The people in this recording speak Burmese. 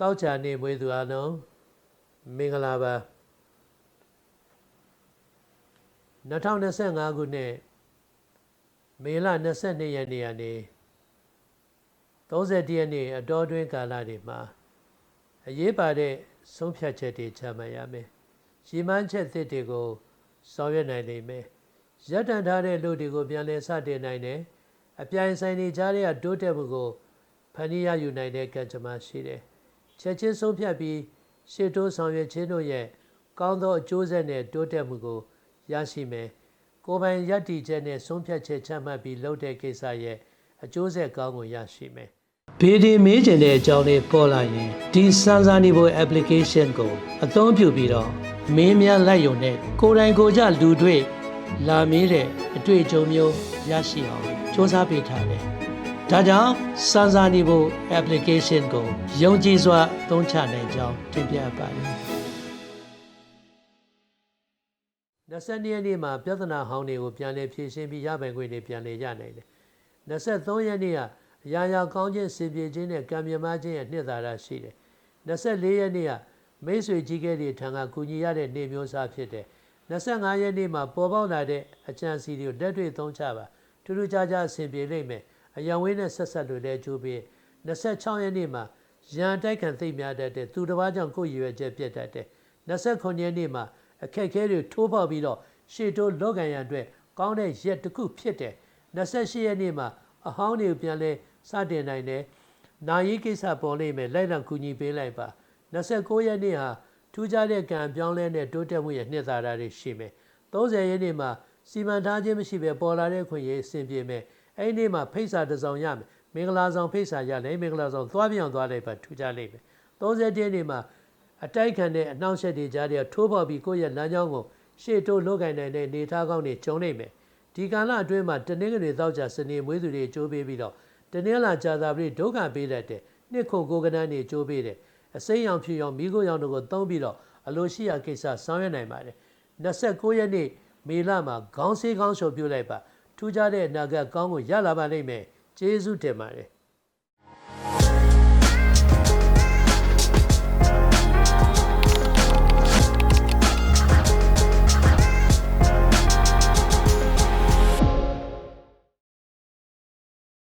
တောက်ချာနေမွေးသူအလုံးမင်္ဂလာပါ2025ခုနှစ်မေလ22ရက်နေ့ကနေ31ရက်နေ့အတော်တွင်းကာလတွေမှာအရေးပါတဲ့ဆုံးဖြတ်ချက်တွေချမှတ်ရမယ်။ရီမန်းချက်သစ်တွေကိုဆောင်ရွက်နိုင်လိမ့်မယ်။ရပ်တန့်ထားတဲ့လူတွေကိုပြန်လည်စတင်နိုင်တယ်။အပြိုင်ဆိုင်နေကြတဲ့တိုးတက်မှုကိုဖန်တီးရယူနိုင်တဲ့ကံကြမ္မာရှိတယ်။ ချက်ချင်းဆုံးဖြတ်ပြီးရှေ့တိုးဆောင်ရွက်ခြင်းတို့ရဲ့ကောင်းသောအကျိုးဆက်နဲ့တိုးတက်မှုကိုရရှိမယ်။ကိုယ်ပိုင်ယက်တီချက်နဲ့ဆုံးဖြတ်ချက်ချမှတ်ပြီးလုပ်တဲ့ကိစ္စရဲ့အကျိုးဆက်ကောင်းကိုရရှိမယ်။ဘေဒီမေးကျင်တဲ့အကြောင်းလေးပေါ်လာရင်ဒီစမ်းစာနေဖို့ application ကိုအသုံးပြုပြီးတော့မင်းများလိုက်ယုံနဲ့ကိုယ်တိုင်ကိုယ်ကြလူတွေ့လာမေးတဲ့အတွေ့အကြုံမျိုးရရှိအောင်စ조사ပေးထားတယ်။ ဒါကြောင့်စမ်းစာနေဖို့ application ကိုယုံကြည်စွာအသုံးချနိုင်ကြောင်းတင်ပြပါတယ်။22ရက်နေ့မှာပြဿနာဟောင်းတွေကိုပြန်လည်ဖြေရှင်းပြီးရပိုင်ခွင့်တွေပြန်လည်ရနိုင်တယ်။23ရက်နေ့ကအရာရာကောင်းခြင်းစင်ပြေခြင်းနဲ့ကံမြမခြင်းရဲ့နှစ်သာရရှိတယ်။24ရက်နေ့ကမိတ်ဆွေကြီးကဲတွေထံကကူညီရတဲ့နေမျိုးစားဖြစ်တယ်။25ရက်နေ့မှာပေါ်ပေါက်လာတဲ့အကြံစီတွေကိုလက်တွေ့သုံးချပါထူးထူးခြားခြားအဆင်ပြေလိမ့်မယ်။ အယံဝင်းနဲ့ဆက်ဆက်လို့လည်းကြိုးပြီး26ရက်နေ့မှာရန်တိုက်ခံသိမ့်များတတ်တဲ့သူတစ်ပါးကြောင့်ကိုယ်ရည်ရွယ်ချက်ပြတ်တတ်တယ်။29ရက်နေ့မှာအခက်အခဲတွေထိုးပေါက်ပြီးတော့ရှေ့တိုးလော့ကန်ရန်အတွက်ကောင်းတဲ့ရက်တစ်ခုဖြစ်တယ်28ရက်နေ့မှာအဟောင်းတွေကိုပြန်လဲစတင်နိုင်တယ်နာယီကိစ္စပေါ်လိမ့်မယ်လိုက်လံကူညီပေးလိုက်ပါ29ရက်နေ့ဟာထူးခြားတဲ့ကံပြောင်းလဲတဲ့တိုးတက်မှုရဲ့နှစ်သာရတွေရှိမယ်30ရက်နေ့မှာစီမံထားခြင်းမရှိဘဲပေါ်လာတဲ့ခွင့်ရအဆင်ပြေမယ် အဲ့ဒီနေ့မှာဖိတ်စာတစ်စောင်ရမယ်မင်္ဂလာဆောင်ဖိတ်စာရလဲမင်္ဂလာဆောင်သွားပြောင်းသွားလိုက်ပါထူးခြားလိမ့်မယ်30ရက်နေ့မှာအတိုက်ခံတဲ့အနှောင့်အယှက်တွေကြားထဲထိုးပေါက်ပြီးကိုယ့်ရဲ့လမ်းကြောင်းကိုရှေ့တိုးလုပ်ကင်နိုင်တဲ့နေသားကောင်းတွေကျုံနေမယ်ဒီကာလအတွင်းမှာတနင်္ဂနွေတောက်ကြစနေမွေးသူတွေကြိုးပေးပြီးတော့တနင်္လာကြာသာပတိဒုက္ခပေးတတ်တဲ့နှစ်ခုကိုကနန်းတွေကြိုးပေးတယ်အစိမ်းရောင်ဖြူရောင်မိခိုးရောင်တို့ကိုသုံးပြီးတော့အလိုရှိရာကိစ္စဆောင်ရွက်နိုင်ပါတယ်29ရက်နေ့မေလမှာခေါင်းဆေးခေါင်းလျှော်ပြုတ်လိုက်ပါ ထူးခြားတဲ့အနာဂတ်ကောင်းကိုရလာပါလိမ့်မယ်ကျေးဇူးတင်ပါတယ်